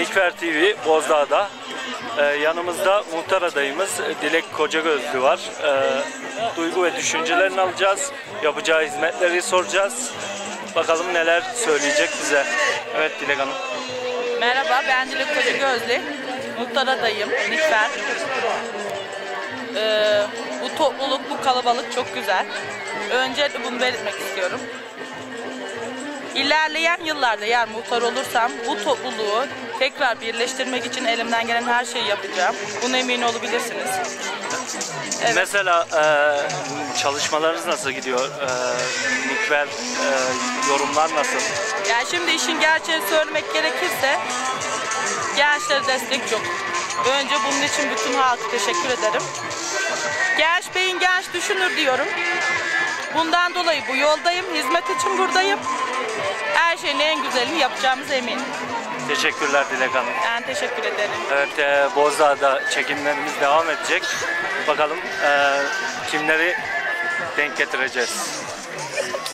Nikfer TV Bozdağ'da. Ee, yanımızda muhtar adayımız e, Dilek Kocagözlü var. Ee, duygu ve düşüncelerini alacağız. Yapacağı hizmetleri soracağız. Bakalım neler söyleyecek bize. Evet Dilek Hanım. Merhaba, ben Dilek Koca Gözlü. Muhtar adayım, Nikfer. Ee, bu topluluk, bu kalabalık çok güzel. Öncelikle bunu belirtmek istiyorum. İlerleyen yıllarda eğer muhtar olursam bu topluluğu tekrar birleştirmek için elimden gelen her şeyi yapacağım. Buna emin olabilirsiniz. Evet. Mesela e, çalışmalarınız nasıl gidiyor? E, Nikfer e, yorumlar nasıl? Yani şimdi işin gerçeğini söylemek gerekirse gençlere destek çok. Önce bunun için bütün halka teşekkür ederim. Genç beyin genç düşünür diyorum. Bundan dolayı bu yoldayım, hizmet için buradayım. Şeyin en güzelini yapacağımız eminim. Teşekkürler Dilek Hanım. Ben teşekkür ederim. Evet, e, Bozdağ'da çekimlerimiz devam edecek. Bakalım e, kimleri denk getireceğiz.